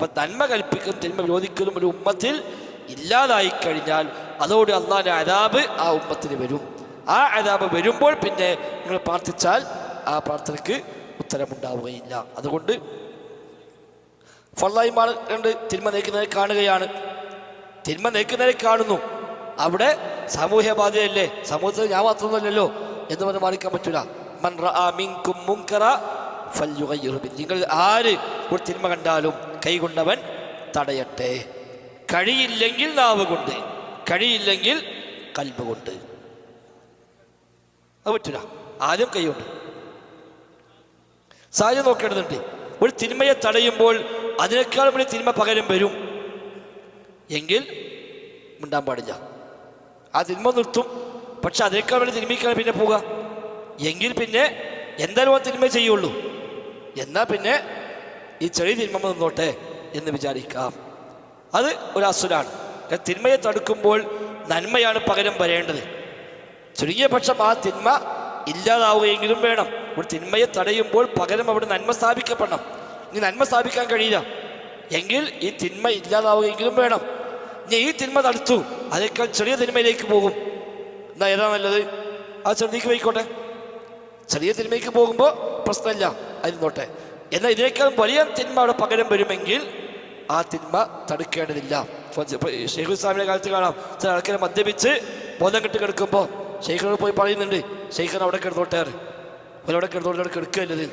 അപ്പൊ നന്മ കൽപ്പിക്കും തിന്മ വിരോധിക്കുന്നതും ഒരു ഉമ്മത്തിൽ ഇല്ലാതായി കഴിഞ്ഞാൽ അതോടെ അള്ളാന്റെ അതാബ് ആ ഉമ്മത്തിന് വരും. ആ അതാബ് വരുമ്പോൾ പിന്നെ നിങ്ങൾ പ്രാർത്ഥിച്ചാൽ ആ പ്രാർത്ഥനയ്ക്ക് ഉത്തരമുണ്ടാവുകയില്ല. അതുകൊണ്ട് ഫള്ളായി മാറേണ്ട തിന്മ നീക്കുന്നതിനെ കാണുകയാണ്. തിന്മ നീക്കുന്നതിനെ കാണുന്നു. അവിടെ സാമൂഹ്യ ബാധ്യതയല്ലേ? സമൂഹത്തിൽ ഞാൻ മാത്രമൊന്നുമല്ലല്ലോ എന്ന് പറഞ്ഞ് മാറിക്കാൻ പറ്റൂല. മൻ മുങ്കറ ബിൽ. നിങ്ങൾ ആര് ഒരു തിന്മ കണ്ടാലും കൈകൊണ്ടവൻ തടയട്ടെ. കഴിയില്ലെങ്കിൽ നാവ് കൊണ്ട് കഴിയില്ലെങ്കിൽ കൽബ് കൊണ്ട്. അത് പറ്റൂല. ആദ്യം കൈ കൊണ്ട് സാഹചര്യം നോക്കേണ്ടതുണ്ട്. ഒരു തിന്മയെ തടയുമ്പോൾ അതിനേക്കാൾ വലിയ തിന്മ പകരം വരും. എങ്കിൽ മിണ്ടാൻ പാടില്ല. ആ തിന്മ നിർത്തും. പക്ഷെ അതിനേക്കാൾ വലിയ തിന്മയ്ക്കാണ് പിന്നെ പോവുക. എങ്കിൽ പിന്നെ എന്തായാലും തിന്മ ചെയ്യുള്ളൂ. എന്നാൽ പിന്നെ ഈ ചെറിയ തിന്മ നിന്നോട്ടെ എന്ന് വിചാരിക്കാം. അത് ഒരു അസുരാണ്. തിന്മയെ തടുക്കുമ്പോൾ നന്മയാണ് പകരം വരേണ്ടത്. ചുരുങ്ങിയ പക്ഷം ആ തിന്മ ഇല്ലാതാവുകയെങ്കിലും വേണം. ഒരു തിന്മയെ തടയുമ്പോൾ പകരം അവിടെ നന്മ സ്ഥാപിക്കപ്പെടണം. ഇനി നന്മ സ്ഥാപിക്കാൻ കഴിയില്ല. എങ്കിൽ ഈ തിന്മ ഇല്ലാതാവുകയെങ്കിലും വേണം. ഇനി ഈ തിന്മ തടുത്തു അതേക്കാൾ ചെറിയ തിന്മയിലേക്ക് പോകും. എന്നാ ഏതാ നല്ലത്? ആ ചെറുതിക്ക് പോയിക്കോട്ടെ. ചെറിയ തിന്മയ്ക്ക് പോകുമ്പോൾ പ്രശ്നമില്ല. അതിനോട്ടെ എന്നാൽ ഇതിനേക്കാളും വലിയ തിന്മ അവിടെ പകരം വരുമെങ്കിൽ ആ തിന്മ തടുക്കേണ്ടതില്ല. ഷെയ്ഖു ഇസ്ലാമിന്റെ കാലത്ത് കാണാം. ചില ആൾക്കാരെ മദ്യപിച്ച് ബോധം കെട്ട് കിടക്കുമ്പോൾ ഷെയ്ഖിനോട് പോയി പറയുന്നുണ്ട് ഷെയ്ഖൻ അവിടെ കിടന്നോട്ടെ അവിടെ കിടന്നോട്ടെ അവിടെ കിടക്കുകയല്ലത്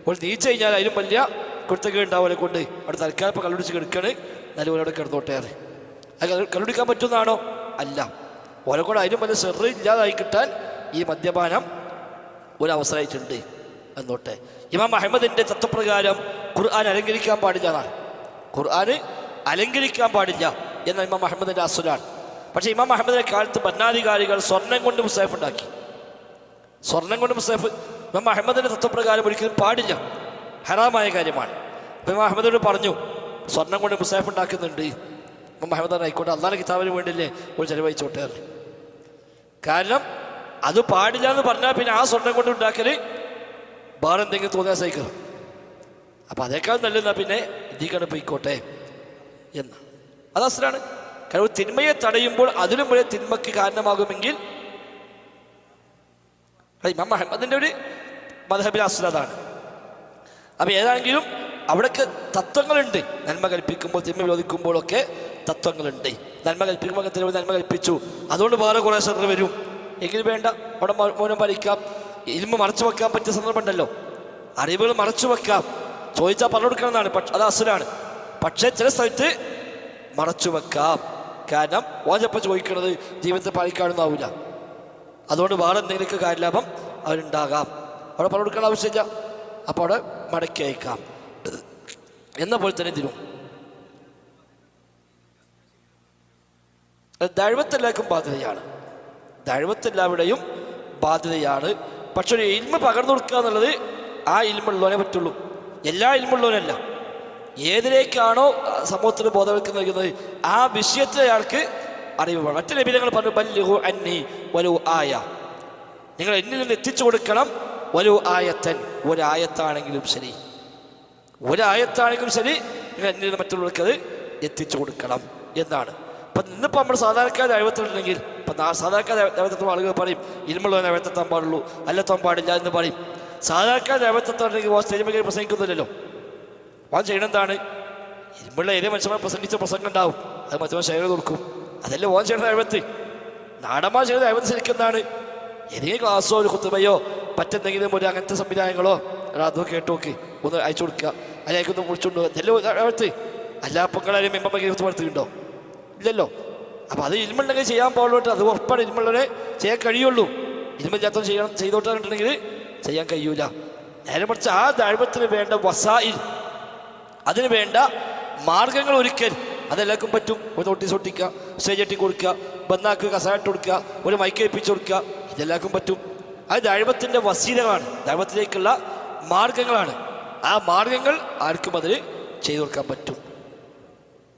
അപ്പോൾ നീച്ച് കഴിഞ്ഞാൽ അതിലും വലിയ കുരുത്തക ഉണ്ടാവും അവരെ കൊണ്ട് അവിടെ തൽക്കാലം ഇപ്പോൾ കള്ളുടിച്ച് കിടക്കാണ് നല്ലപോലെ അവിടെ കിടന്നോട്ടെ അത് കല്ലുടിക്കാൻ പറ്റുന്നതാണോ അല്ല. ഓരോ കൂടെ അതിലും വലിയ സെറ് ഇല്ലാതായി കിട്ടാൻ ഈ മദ്യപാനം ഒരു അവസരമായിട്ടുണ്ട്. എന്നോട്ടെ. ഇമാം അഹമ്മദിന്റെ തത്വപ്രകാരം ഖുർആൻ അലങ്കരിക്കാൻ പാടില്ല എന്നാണ് ഖുർആൻ അലങ്കരിക്കാൻ പാടില്ല എന്ന ഇമാം അഹമ്മദിന്റെ അസുരാണ് പക്ഷേ ഇമാം അഹമ്മദിന്റെ കാലത്ത് ഭരണാധികാരികൾ സ്വർണം കൊണ്ട് മുസാഫ് ഉണ്ടാക്കി. സ്വർണം കൊണ്ട് മുസാഫ് ഇമാം അഹമ്മദിന്റെ തത്വപ്രകാരം ഒരിക്കലും പാടില്ല. ഹറാമായ കാര്യമാണ്. ഇമാം അഹമ്മദിനോട് പറഞ്ഞു സ്വർണം കൊണ്ട് മുസാഫ് ഉണ്ടാക്കുന്നുണ്ട്. ഇമാം അഹമ്മദ് ആയിക്കോട്ടെ അള്ളാഹ് കിതാബിന് വേണ്ടിയില്ലേ ഒരു ചെലവഴിച്ചോട്ടേറി. കാരണം അത് പാടില്ല എന്ന് പറഞ്ഞാൽ പിന്നെ ആ സ്വർണം കൊണ്ട് ഉണ്ടാക്കൽ വേറെ എന്തെങ്കിലും തോന്നിയാൽ സഹിക്കണം അപ്പം അതേക്കാൾ നല്ലതാണ് പിന്നെ ഇതിക്കാണ് പോയിക്കോട്ടെ എന്ന്. അത് അസലാണ് കാരണം തിന്മയെ തടയുമ്പോൾ അതിലും വലിയ തിന്മയ്ക്ക് കാരണമാകുമെങ്കിൽ ഇമാം അഹമ്മദിന്റെ ഒരു മധബിൽ അസുലതാണ് അപ്പം ഏതാണെങ്കിലും അവിടേക്ക് തത്വങ്ങളുണ്ട്. നന്മ കൽപ്പിക്കുമ്പോൾ തിന്മ വിരോധിക്കുമ്പോഴൊക്കെ തത്വങ്ങളുണ്ട്. നന്മ കൽപ്പിക്കുമ്പോൾ തിന്മ നന്മ കൽപ്പിച്ചു. അതുകൊണ്ട് വേറെ കുറേ ശ്രദ്ധ വരും. എങ്കിൽ വേണ്ട അവിടെ മൗനം പാലിക്കാം. ഇൽമ മറച്ചു വെക്കാൻ പറ്റിയ സന്ദർഭം ഉണ്ടല്ലോ അറിവുകൾ മറച്ചു വെക്കാം. ചോദിച്ചാൽ പറഞ്ഞു കൊടുക്കണമെന്നാണ്. പക്ഷെ അത് അസുരാണ്. പക്ഷേ ചില സ്ഥലത്ത് മറച്ചു വെക്കാം. കാരണം ഓജപ്പം ചോദിക്കുന്നത് ജീവിതത്തെ പാലിക്കാനൊന്നാവില്ല അതുകൊണ്ട് വേറെ എന്തെങ്കിലുമൊക്കെ കാര്യലാഭം അവരുണ്ടാകാം. അവിടെ പറഞ്ഞു കൊടുക്കേണ്ട ആവശ്യമില്ല. അപ്പോൾ അവിടെ മടക്കി അയക്കാം. എന്ന പോലെ തന്നെ തിരും ദൈവത്തെല്ലാവർക്കും ബാധ്യതയാണ്. ദൈവത്തെല്ലാവരുടെയും ബാധ്യതയാണ് പക്ഷെ ഒരു ഇൽമ പകർന്നു കൊടുക്കുക എന്നുള്ളത് ആ ഇൽമുള്ളവനെ പറ്റുള്ളൂ. എല്ലാ ഇൽമുള്ളവനല്ല. ഏതിലേക്കാണോ സമൂഹത്തിന് ബോധവൽക്കരണം നൽകുന്നത് ആ വിഷയത്തിൽ അയാൾക്ക് അറിവ് വേണം. മറ്റു പറഞ്ഞു ബല്ലുഹു അന്നി വലു ആയ. നിങ്ങൾ എന്നിൽ നിന്ന് എത്തിച്ചു കൊടുക്കണം. ഒരു ആയത്തൻ ഒരായത്താണെങ്കിലും ശരി. ഒരായത്താണെങ്കിലും ശരി നിങ്ങൾ എന്നിൽ നിന്ന് മറ്റുള്ളവർക്ക് അത് എത്തിച്ചു കൊടുക്കണം എന്നാണ്. അപ്പം ഇന്നിപ്പോൾ നമ്മൾ സാധാരണക്കാർ ദൈവത്തിലുണ്ടെങ്കിൽ ഇപ്പം സാധാരണക്കാർ ദൈവത്വം ആളുകൾ പറയും ഇരുമുള്ള ദൈവത്തെത്താൻ പാടുള്ളൂ അല്ലെത്താൻ പാടില്ല എന്ന് പറയും. സാധാരണക്കാർ ദൈവത്വത്താണെങ്കിൽ സ്റ്റേജ് പ്രസംഗിക്കുന്നില്ലല്ലോ. അവൻ ചെയ്യണം എന്താണ്? ഇരുമുള്ള ഏരിയ മനുഷ്യന്മാർ പ്രസംഗിച്ച പ്രസംഗം ഉണ്ടാവും. അത് മറ്റവൻ ഷെയർ കൊടുക്കും. അതല്ലേ ഓൻ ചെയ്യുന്ന ദൈവത്ത് നാടന്മാർ ചെയ്യുന്ന ദൈവത്ത് ശരിക്കുന്നതാണ് ഏതെങ്കിലും ക്ലാസ്സോ ഒരു കുത്തുമയോ പറ്റെന്തെങ്കിലും ഒരു അങ്ങനത്തെ സംവിധാനങ്ങളോ അതോ കേട്ട് നോക്കി. ഒന്ന് അയച്ചു കൊടുക്കുക. അതിലേക്കൊന്ന് വിളിച്ചുകൊണ്ട് ഇതല്ലേ ദൈവത്ത് അല്ല മെമ്പമ്മ കുത്തു വളർത്തിയിട്ടുണ്ടോ ഇല്ലല്ലോ. അപ്പം അത് ഇരുമുണ്ടെങ്കിൽ ചെയ്യാൻ പാടുള്ളൂ. അത് ഉറപ്പാണ് ഇരുമുള്ളവരെ ചെയ്യാൻ കഴിയുള്ളൂ. ഇരുമില്ലാത്ത ചെയ്യണം ചെയ്തോട്ടാണെന്നുണ്ടെങ്കിൽ ചെയ്യാൻ കഴിയൂല. നേരെ മറിച്ച് ആ ദൈവത്തിന് വേണ്ട വസായി അതിന് വേണ്ട മാർഗങ്ങൾ ഒരുക്കൽ. അതെല്ലാവർക്കും പറ്റും. ഒരു നോട്ടീസ് ഒട്ടിക്കുക സ്റ്റേജ് കെട്ടി കൊടുക്കുക ബന്നാക്ക് കസായിട്ട് കൊടുക്കുക ഒരു മൈക്ക് ഏൽപ്പിച്ചു കൊടുക്കുക. ഇതെല്ലാവർക്കും പറ്റും. അത് ദൈവത്തിന്റെ വസീലകളാണ്. ദൈവത്തിലേക്കുള്ള മാർഗങ്ങളാണ്. ആ മാർഗങ്ങൾ ആർക്കും അതിൽ ചെയ്തു കൊടുക്കാൻ പറ്റും.